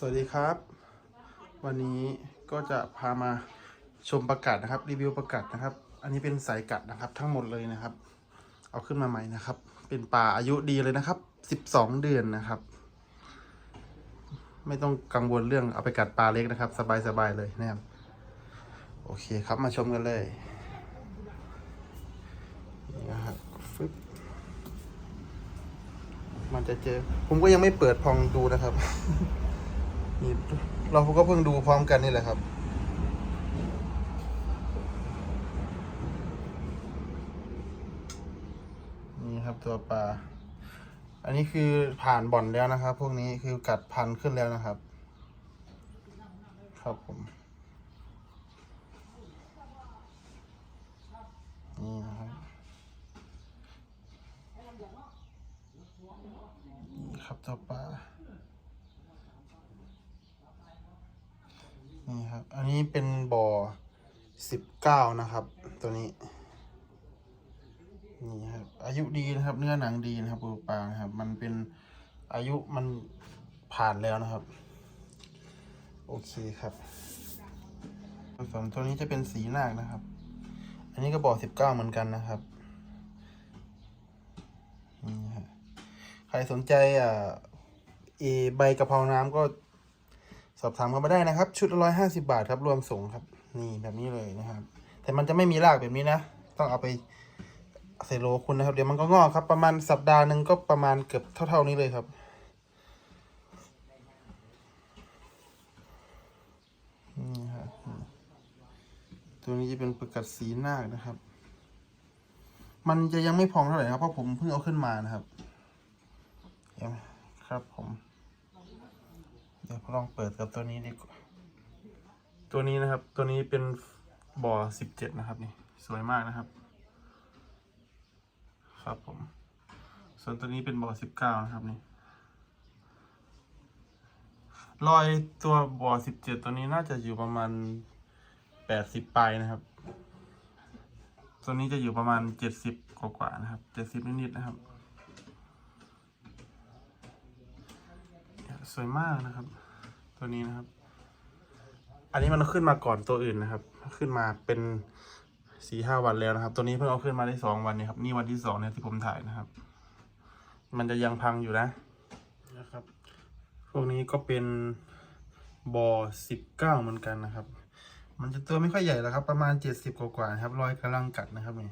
สวัสดีครับ วันนี้ก็จะพามาชมประกาศนะครับ รีวิวประกาศนะครับ อันนี้เป็นสายกัดนะครับ ทั้งหมดเลยนะครับ เอาขึ้นมาใหม่นะครับ เป็นปลาอายุดีเลยนะครับสิบสองเดือนนะครับ ไม่ต้องกังวลเรื่องเอาไปกัดปลาเล็กนะครับ สบายๆเลยนะครับโอเคครับมาชมกันเลยนี่นะครับฟึบมันจะเจอ ผมก็ยังไม่เปิดพองดูนะครับ นี่เราก็เพิ่งดูพร้อมกันนี่แหละครับ นี่ครับตัวปลา อันนี้คือผ่านบ่อนแล้วนะครับ พวกนี้คือกัดพันขึ้นแล้วนะครับ ครับผม นี่นะครับนี่ครับตัวปลา ครับ อันนี้เป็นบ่อสิบเก้านะครับ ตัวนี้ นี่ครับ อายุดีนะครับ เนื้อหนังดีนะครับปูปลานะครับ มันเป็นอายุมันผ่านแล้วนะครับ โอเคครับส่วนตัวนี้จะเป็นสีนาคนะครับ อันนี้ก็บ่อสิบเก้าเหมือนกันนะครับนี่ฮะใครสนใจอ่าเอใบกะเพราน้ำก็ สอบถามกันมาได้นะครับ ชุดละร้อยห้าสิบาทครับรวมส่งครับ นี่แบบนี้เลยนะครับ แต่มันจะไม่มีรากแบบนี้นะ ต้องเอาไปใส่โลคุณนะครับ เดี๋ยวมันก็งอกครับ ประมาณสัปดาห์หนึ่งก็ประมาณเกือบเท่า ๆนี้เลยครับ นี่ครับตัวนี้จะเป็นประกัดสีนาคนะครับ มันจะยังไม่พองเท่าไหร่ครับเพราะผมเพิ่งเอาขึ้นมานะครับครับผม เดี๋ยวลองเปิดกับตัวนี้ดีกว่า ตัวนี้นะครับ ตัวนี้เป็นบ่อสิบเจ็ดนะครับนี่ สวยมากนะครับ ครับผม ส่วนตัวนี้เป็นบ่อสิบเก้านะครับนี่ รอยตัวบ่อสิบเจ็ดตัวนี้น่าจะอยู่ประมาณแปดสิบปลายนะครับ ตัวนี้จะอยู่ประมาณเจ็ดสิบกว่าๆนะครับ เจ็ดสิบนิดๆนะครับ สวยมากนะครับ ตัวนี้นะครับ อันนี้มันขึ้นมาก่อนตัวอื่นนะครับ ขึ้นมาเป็นสี่ห้าวันแล้วนะครับ ตัวนี้เพิ่งเอาขึ้นมาได้สองวันนี้ครับ นี่วันที่สองเนี่ยที่ผมถ่ายนะครับ มันจะยังพังอยู่นะนะครับ พวกนี้ก็เป็นบอสิบเก้าเหมือนกันนะครับ มันจะตัวไม่ค่อยใหญ่แล้วครับ ประมาณเจ็ดสิบกว่าๆครับรอยกำลังกัดนะครับนี่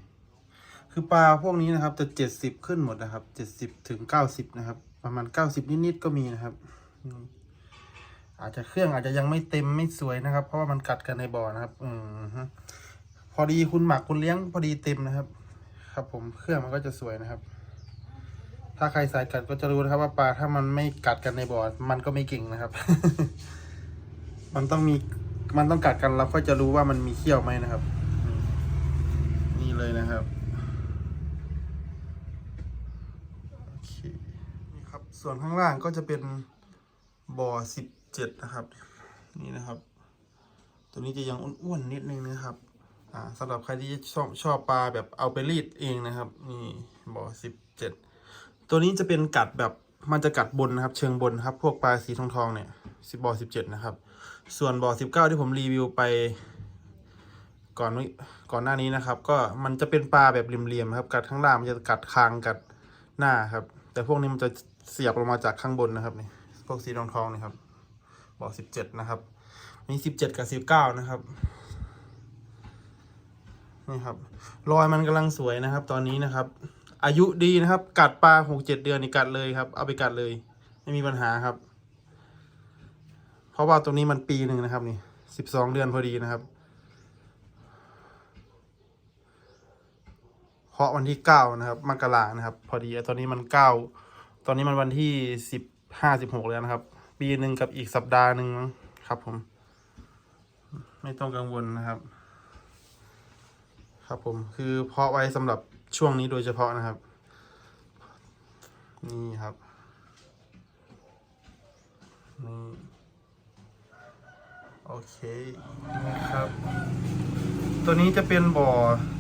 คือปลาพวกนี้นะครับจะเจ็ดสิบขึ้นหมดนะครับเจ็ดสิบถึงเก้าสิบนะครับ ประมาณเก้าสิบนิดๆก็มีนะครับ อาจจะเครื่องอาจจะยังไม่เต็มไม่สวยนะครับ เพราะว่ามันกัดกันในบ่อนะครับ อืมพอดีคุณหมักคุณเลี้ยงพอดีเต็มนะครับ ครับผมเครื่องมันก็จะสวยนะครับ ถ้าใครสายกัดก็จะรู้นะครับ ว่าปลาถ้ามันไม่กัดกันในบ่อมันก็ไม่เก่งนะครับ มันต้องมีมันต้องกัดกันเราก็จะรู้ว่ามันมีเขี้ยวไหมนะครับ นี่เลยนะครับโอเคนี่ครับ ส่วนข้างล่างก็จะเป็น บ่อสิบเจ็ดนะครับ นี่นะครับ ตัวนี้จะยังอ้วนๆนิดนึงนะครับอ่าสำหรับใครที่ชอบชอบปลาแบบเอาไปรีดเองนะครับ นี่บ่อสิบเจ็ดตัวนี้จะเป็นกัดแบบมันจะกัดบนนะครับ เชิงบนครับ พวกปลาสีทองทองเนี่ยสิบบ่อสิบเจ็ดนะครับ ส่วนบ่อสิบเก้าที่ผมรีวิวไป ก่อนไว้ก่อนหน้านี้นะครับ ก็มันจะเป็นปลาแบบเหลี่ยมๆครับ กัดข้างล่างมันจะกัดคางกัดหน้าครับ แต่พวกนี้มันจะเสียบลงมาจากข้างบนนะครับนี่ พวกสีทองทองนี่ครับบ่อสิบเจ็ดนะครับ มีสิบเจ็ดกับสิบเก้านะครับนี่ครับรอยมันกำลังสวยนะครับ ตอนนี้นะครับ อายุดีนะครับ กัดปลาหกเจ็ดเดือนนี่กัดเลยครับ เอาไปกัดเลย ไม่มีปัญหาครับ เพราะว่าตัวนี้มันปีหนึ่งนะครับ นี่สิบสองเดือนพอดีนะครับเพราะวันที่เก้านะครับมกรานะครับ พอดีตอนนี้มันเก้าตอนนี้มันวันที่สิบ ห้าสิบหกแล้วนะครับ ปีหนึ่งกับอีกสัปดาห์หนึ่งครับผม ไม่ต้องกังวลนะครับ ครับผมคือเพาะไว้สำหรับช่วงนี้โดยเฉพาะนะครับ นี่ครับนี่โอเคนะครับ ตัวนี้จะเป็นบ่อ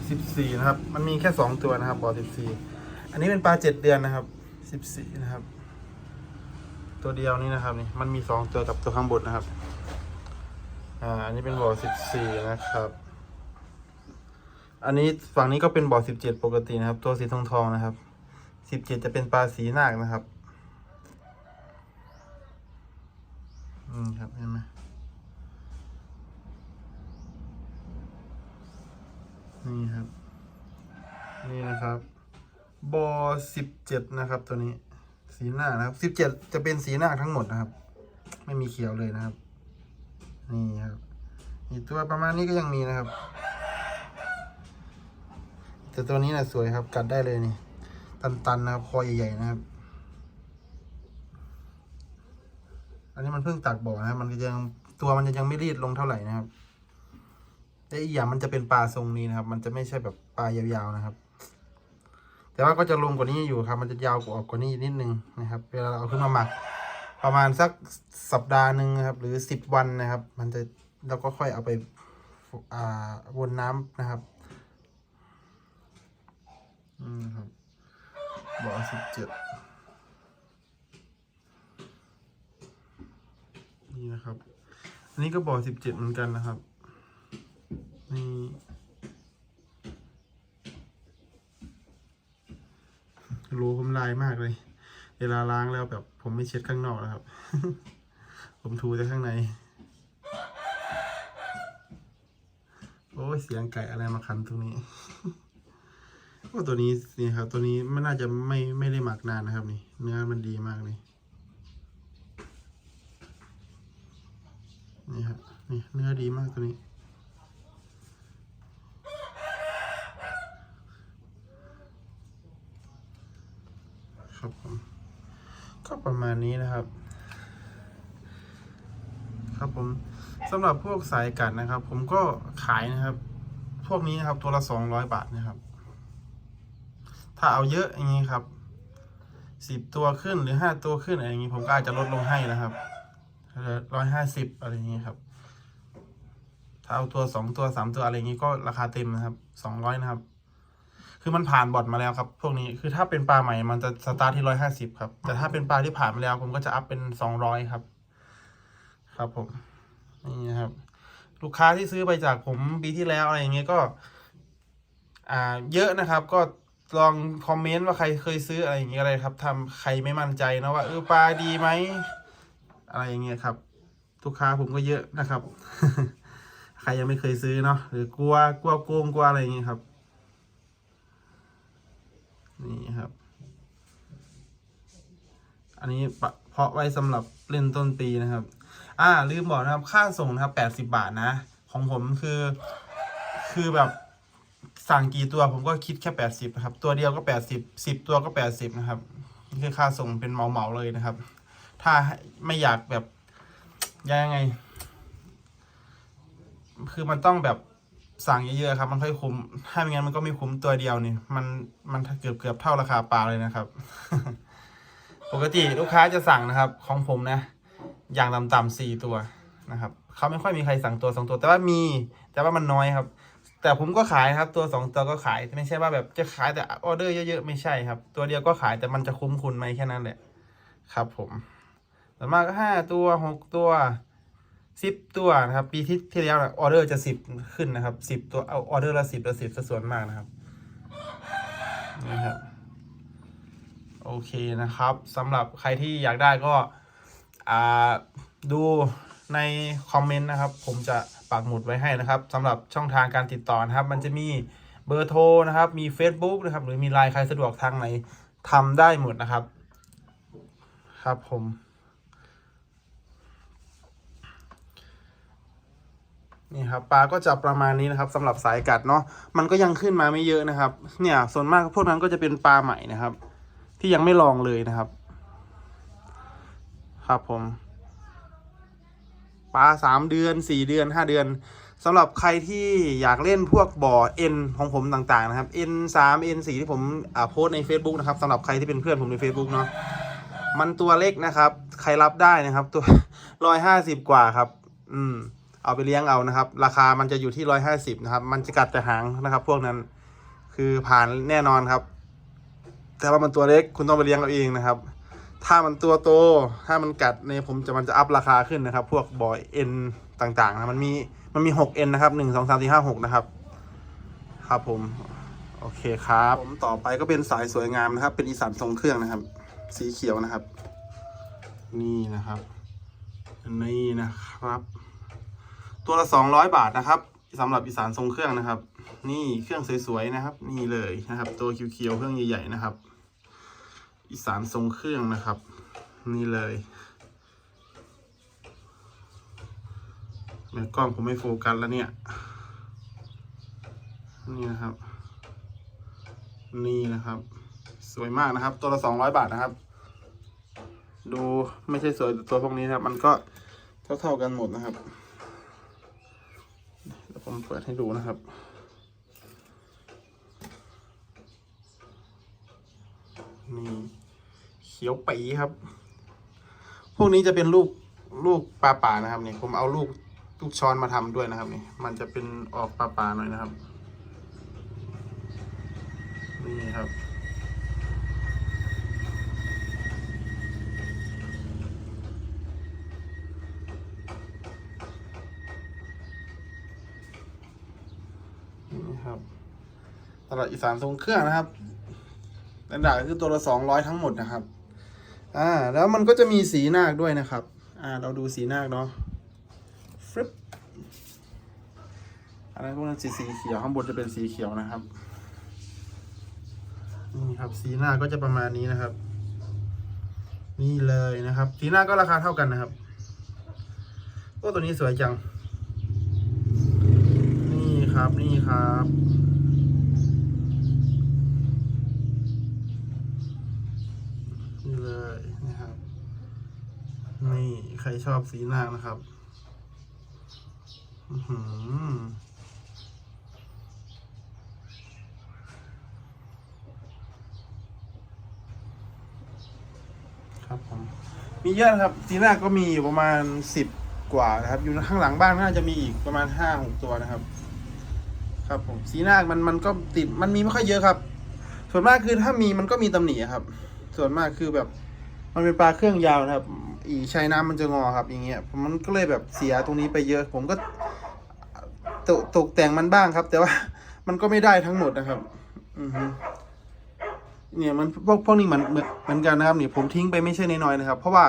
14นะครับ มันมีแค่2ตัวนะครับ บ่อ14อันนี้เป็นปลา7เดือนนะครับ14นะครับ ตัวเดียวนี้นะครับนี่มันมีสองตัวกับตัวข้างบนนะครับ อ่า อันนี้เป็นบ่อสิบสี่นะครับ อันนี้ฝั่งนี้ก็เป็นบ่อสิบเจ็ดปกตินะครับ ตัวสีทองทองนะครับสิบเจ็ดจะเป็นปลาสีนาคนะครับอืมครับเห็นไหมนี่ครับ นี่นะครับบอสิบเจ็ดนะครับตัวนี้ สีหน้านะครับสิบเจ็ดจะเป็นสีหน้าทั้งหมดนะครับ ไม่มีเขียวเลยนะครับ นี่ครับอีกตัวประมาณนี้ก็ยังมีนะครับ แต่ตัวนี้นะสวยครับ กัดได้เลยนี่ ตันๆนะครับคอใหญ่ๆนะครับ อันนี้มันเพิ่งตักบ่อนะครับ มันยังตัวมันยังไม่รีดลงเท่าไหร่นะครับแต่อีกอย่างมันจะเป็นปลาทรงนี้นะครับ มันจะไม่ใช่แบบปลายาวๆนะครับ แต่ว่าก็จะลงกว่านี้อยู่ครับ มันจะยาวกว่ากว่านี้นิดนึงนะครับ เวลาเราเอาขึ้นมาหมัก ประมาณสักสัปดาห์หนึ่งครับ หรือสิบวันนะครับ มันจะเราก็ค่อยเอาไปอ่าวนน้ำนะครับอืมครับบ่อสิบเจ็ดนี่นะครับ อันนี้ก็บ่อสิบเจ็ดเหมือนกันนะครับนี่ รูผมลายมากเลย เวลาล้างแล้วแบบ ผมไม่เช็ดข้างนอกนะครับ ผมถูแต่ข้างใน โอ้เสียงไก่อะไรมาคันตรงนี้โอ้ตัวนี้นี่ครับ ตัวนี้มันน่าจะไม่ไม่ได้หมักนานนะครับ นี่ เนื้อมันดีมากเลยนี่ครับนี่เนื้อดีมากตัวนี้ ครับผมก็ ประมาณนี้นะครับ ครับผมสำหรับพวกสายกัดนะครับ ผมก็ขายนะครับ พวกนี้นะครับตัวละสองร้อยบาทนะครับ ถ้าเอาเยอะอย่างนี้ครับสิบตัวขึ้นหรือห้าตัวขึ้นอะไรอย่างนี้ผมก็อาจจะลดลงให้นะครับร้อยห้าสิบอะไรอย่างนี้ครับ ถ้าเอาตัวสองตัวสามตัวอะไรอย่างนี้ก็ราคาเต็มนะครับสองร้อยนะครับ คือมันผ่านบอดมาแล้วครับ พวกนี้คือถ้าเป็นปลาใหม่มันจะสตาร์ทที่ร้อยห้าสิบครับ แต่ถ้าเป็นปลาที่ผ่านมาแล้วผมก็จะอัพเป็นสองร้อยครับ ครับผมนี่นะครับ ลูกค้าที่ซื้อไปจากผมปีที่แล้วอะไรอย่างเงี้ยก็ อ่า เยอะนะครับ ก็ลองคอมเมนต์ว่าใครเคยซื้ออะไรอย่างเงี้ยอะไรครับทำใครไม่มั่นใจนะว่าเออปลาดีไหมอะไรอย่างเงี้ยครับลูกค้าผมก็เยอะนะครับ ใครยังไม่เคยซื้อเนาะหรือกลัวกลัวโกงกลัวอะไรอย่างเงี้ยครับ นี่ครับ อันนี้เพาะไว้สำหรับเล่นต้นปีนะครับ อ่า ลืมบอกนะครับ ค่าส่งนะครับแปดสิบาทนะ ของผมคือ คือแบบสั่งกี่ตัวผมก็คิดแค่แปดสิบนะครับ ตัวเดียวก็แปดสิบสิบตัวก็แปดสิบนะครับนี่คือค่าส่งเป็นเหมาเหมาเลยนะครับ ถ้าไม่อยากแบบยังไง คือมันต้องแบบ สั่งเยอะๆครับ มันค่อยคุ้ม ถ้าไม่งั้นมันก็ไม่คุ้มตัวเดียวนี่ มันมันเกือบเกือบเท่าราคาปลาเลยนะครับ ปกติลูกค้าจะสั่งนะครับ ของผมนะ อย่างต่ำๆสี่ตัวนะครับเขาไม่ค่อยมีใครสั่งตัวสองตัว แต่ว่ามีแต่ว่ามันน้อยครับ แต่ผมก็ขายครับ ตัวสองตัวก็ขายไม่ใช่ว่าแบบจะขายแต่ออเดอร์เยอะๆไม่ใช่ครับ ตัวเดียวก็ขายแต่มันจะคุ้มคุณไหมแค่นั้นแหละ ครับ ผมส่วนมากก็ห้าตัวหกตัว สิบตัวนะครับ ปีที่ที่แล้วนะออเดอร์จะสิบขึ้นนะครับสิบตัวเอาออเดอร์ละสิบละสิบสัดส่วนมากนะครับนี่ครับโอเคนะครับสำหรับใครที่อยากได้ก็อ่าดูในคอมเมนต์นะครับ ผมจะปักหมุดไว้ให้นะครับสำหรับช่องทางการติดต่อนะครับ มันจะมีเบอร์โทรนะครับ มี Facebook นะครับ หรือมีไลน์ใครสะดวกทางไหนทำได้หมดนะครับ ครับผม นี่ครับปลาก็จะประมาณนี้นะครับสำหรับสายกัดเนาะมันก็ยังขึ้นมาไม่เยอะนะครับ เนี่ยส่วนมากพวกนั้นก็จะเป็นปลาใหม่นะครับ ที่ยังไม่ลองเลยนะครับ ครับผมปลาสามเดือนสี่เดือนห้าเดือนสำหรับใครที่อยากเล่นพวกบ่อเอ็นของผมต่างๆนะครับ N สาม N สี่ที่ผมอ่าโพสใน Facebook นะครับสำหรับใครที่เป็นเพื่อนผมใน Facebook เนาะมันตัวเล็กนะครับ ใครรับได้นะครับ ตัวร้อยห้าสิบกว่าครับ อืม เอาไปเลี้ยงเอานะครับ ราคามันจะอยู่ที่ร้อยห้าสิบนะครับ มันจะกัดแต่หางนะครับ พวกนั้นคือผ่านแน่นอนครับ แต่ว่ามันตัวเล็กคุณต้องไปเลี้ยงเอาเองนะครับ ถ้ามันตัวโตถ้ามันกัดเนี่ยผมจะมันจะอัพราคาขึ้นนะครับ พวกบอยเอ็นต่างๆนะมันมีมันมีหกเอ็นนะครับหนึ่งสองสามสี่ห้าหกนะครับ ครับผมโอเคครับผมต่อไปก็เป็นสายสวยงามนะครับ เป็นอีสานทรงเครื่องนะครับ สีเขียวนะครับ นี่นะครับ นี่นะครับ ตัวละสองร้อยบาทนะครับสำหรับอีสานทรงเครื่องนะครับ นี่เครื่องสวยๆนะครับ นี่เลยนะครับ ตัวเขียวๆเครื่องใหญ่ๆนะครับ อีสานทรงเครื่องนะครับ นี่เลยแม่กล้องผมไม่โฟกัสแล้วเนี่ยนี่นะครับ นี่นะครับ สวยมากนะครับ ตัวละสองร้อยบาทนะครับ ดูไม่ใช่สวยแต่ตัวพวกนี้นะครับ มันก็เท่าๆกันหมดนะครับ ผมเปิดให้ดูนะครับ นี่เขียวปีครับ พวกนี้จะเป็นลูกลูกปลาป่านะครับนี่ผมเอาลูกลูกช้อนมาทำด้วยนะครับนี่มันจะเป็นออกปลาป่าหน่อยนะครับ นี่ครับ ครับ ตลาดอีสานทรงเครื่องนะครับระดับคือตัวละสองร้อยทั้งหมดนะครับ อ่า แล้วมันก็จะมีสีนาคด้วยนะครับ อ่า เราดูสีนาคเนาะฟริปอะไรพวกนั้นสีสีเขียวข้างบนจะเป็นสีเขียวนะครับนี่ครับ สีหน้าก็จะประมาณนี้นะครับ นี่เลยนะครับ สีหน้าก็ราคาเท่ากันนะครับโอ้ตัวนี้สวยจัง ครับนี่ครับนี่เลยนะครับนี่ใครชอบสีหน้านะครับอือหือครับผมมีเยอะครับจีน่าก็มีอยู่ประมาณสิบกว่านะครับ อยู่ข้างหลังบ้านน่าจะมีอีกประมาณห้าหกตัวนะครับ ครับผมสีหน้ามันมันก็ติดมันมีไม่ค่อยเยอะครับ ส่วนมากคือถ้ามีมันก็มีตำหนิครับ ส่วนมากคือแบบมันเป็นปลาเครื่องยาวนะครับ อีชายน้ำมันจะงอครับ อย่างเงี้ยมันก็เลยแบบเสียตรงนี้ไปเยอะ ผมก็ตกตกแต่งมันบ้างครับ แต่ว่ามันก็ไม่ได้ทั้งหมดนะครับ อือฮึเนี่ยมันพวกพวกนี้เหมือนเหมือนเหมือนกันนะครับนี่ผมทิ้งไปไม่ใช่น้อยๆนะครับ เพราะว่า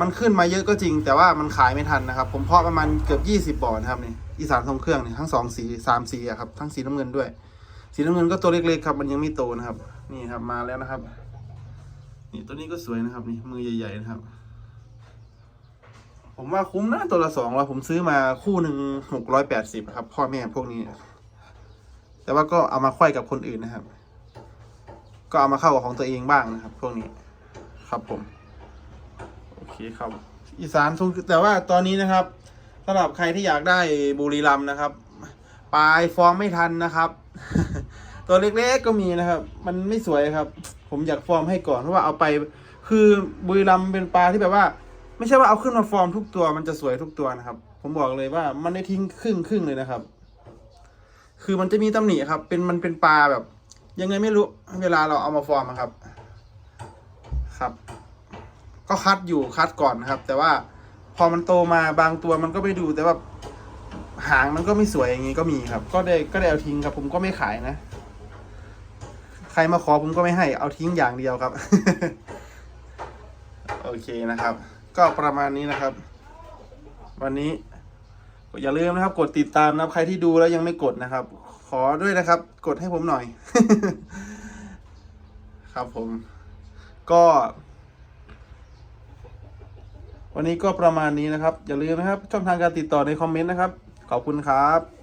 มันขึ้นมาเยอะก็จริง แต่ว่ามันขายไม่ทันนะครับ ผมเพาะประมาณเกือบยี่สิบบ่อนะครับนี่อีสานทรงเครื่องนี่ทั้งสองสีสามสีอะครับทั้งสีน้ำเงินด้วย สีน้ำเงินก็ตัวเล็กๆครับ มันยังไม่โตนะครับ นี่ครับมาแล้วนะครับ นี่ตัวนี้ก็สวยนะครับนี่มือใหญ่ๆนะครับ ผมว่าคุ้มนะตัวละสองร้อยผมซื้อมาคู่หนึ่งหกร้อยแปดสิบครับ พ่อแม่พวกนี้ แต่ว่าก็เอามาค่อยกับคนอื่นนะครับ ก็เอามาเข้ากับของตัวเองบ้างนะครับ พวกนี้ครับผม เคครับ อีสานทรงแต่ว่าตอนนี้นะครับสำหรับใครที่อยากได้บุรีรัมนะครับปลายฟอร์มไม่ทันนะครับ ตัวเล็กๆก็มีนะครับ มันไม่สวยครับ ผมอยากฟอร์มให้ก่อนเพราะว่าเอาไป คือบุรีรัมเป็นปลาที่แบบว่า ไม่ใช่ว่าเอาขึ้นมาฟอร์มทุกตัวมันจะสวยทุกตัวนะครับ ผมบอกเลยว่ามันได้ทิ้งครึ่งครึ่งเลยนะครับ คือมันจะมีตำหนิครับ เป็นมันเป็นปลาแบบ ยังไงไม่รู้เวลาเราเอามาฟอร์มครับ ก็คัดอยู่คัดก่อนนะครับ แต่ว่าพอมันโตมาบางตัวมันก็ไม่ดูแต่ว่าหางมันก็ไม่สวยอย่างงี้ก็มีครับ ก็ได้ก็ได้เอาทิ้งครับ ผมก็ไม่ขายนะ ใครมาขอผมก็ไม่ให้เอาทิ้งอย่างเดียวครับ โอเคนะครับ ก็ประมาณนี้นะครับ วันนี้อย่าลืมนะครับ กดติดตามนะครับ ใครที่ดูแล้วยังไม่กดนะครับ ขอด้วยนะครับ กดให้ผมหน่อย ครับผม ก็ วันนี้ก็ประมาณนี้นะครับ อย่าลืมนะครับ ช่องทางการติดต่อในคอมเมนต์นะครับ ขอบคุณครับ